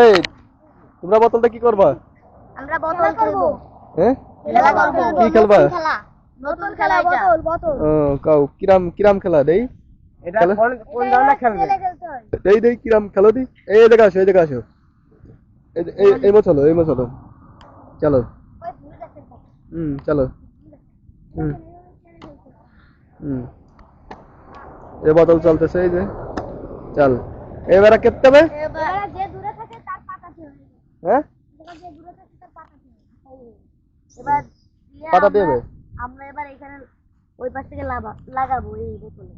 এই তোমরা বোতলটা কি করবা? আমরা বোতল খেলব। হ্যাঁ খেলা করব কি খেলবা? খেলা। নতুন খেলা বোতল বোতল ও কাউ কিরাম কিরাম খেলা দেই এটা কোন কোন ধরনের খেলবে দেই দেই কিরাম খেলো দি। এই আসো এই আসো। এই মো চলো এই মো চলো চলো। ওই ভুল হুম চলো। হুম। হুম। এই বোতল চলতেছে এই যে। চল। এবারে কেটে হবে এবার যে দূরে থাকে তার পাতাতে হবে হ্যাঁ? এবার এবার দিয়ে আমরা- এবার এখানে ওই পাশ থেকে লাগাবো লাগাবো এই বোতলে।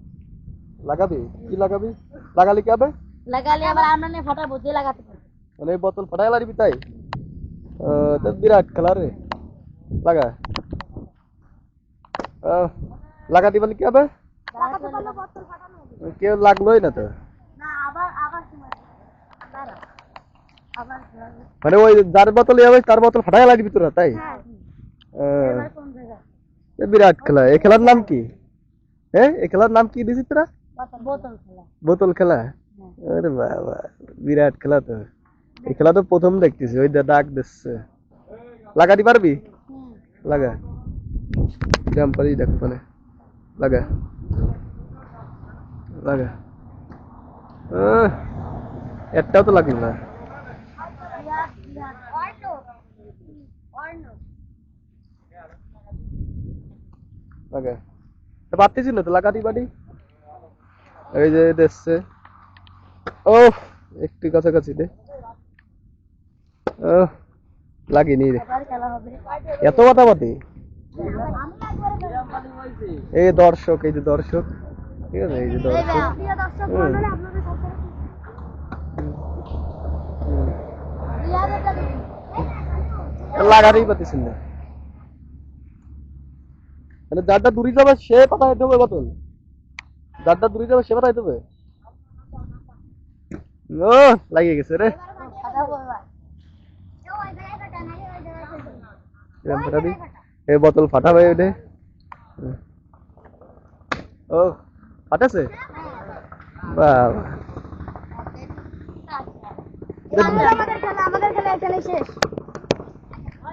লাগাবি? কি লাগাবি? লাগালি কি হবে লাগালে আবার আমরা নিয়ে ফাটাবো যে লাগাতে পারবে। মানে বোতল ফাটাই লারিবি তাই? তো বিরাট খেলা রে। লাগা। লাগাতে কি পারলে ফাটানো হবে। কেউ লাগলোই না তো না আবার আবার সময় দাঁড়া আবার মানে ওই যার বোতল হবে তার বোতল ফাটাই লাগবি তোরা তাই? হ্যাঁ। বিরাট খেলা এই খেলার নাম কি? হ্যাঁ এই খেলার নাম কি দিছিস তোরা? বোতল খেলা। খেলা? আরে বাবা বিরাট খেলা তো। এই খেলা তো প্রথম দেখতেছি ওই দা- ডাক দিচ্ছে। লাগাতে পারবি? লাগা। কিরাম পারি দেখো মানে লাগা। লাগা। একটাও তো লাগল না। অর্ণ তো লাগাতে পারি এই যে দেখছে ও একটু কাছাকাছি দে। ও লাগেনি রে। এত আমি এই দর্শক এই যে দর্শক। ঠিক আছে এই যে দর্শক প্রিয় দর্শক হুম। মণ্ডলী আপনাদের সাথে হুম। বিহারে যাবে লাগাতেই পারতেছেন না মানে যারটা দূরে যাবে, সে পাঠাইতে হবে বোতল। যারটা দূরে যাবে, সে পাঠাইতে হবে ও, লাগিয়ে গেছে রে। ফাটা ফাটা এই বোতল ফাটাবে ওইটা হুম। ও, ফাটাছে? বাবা। আমাদের খেলা আমাদের খেলা শেষ।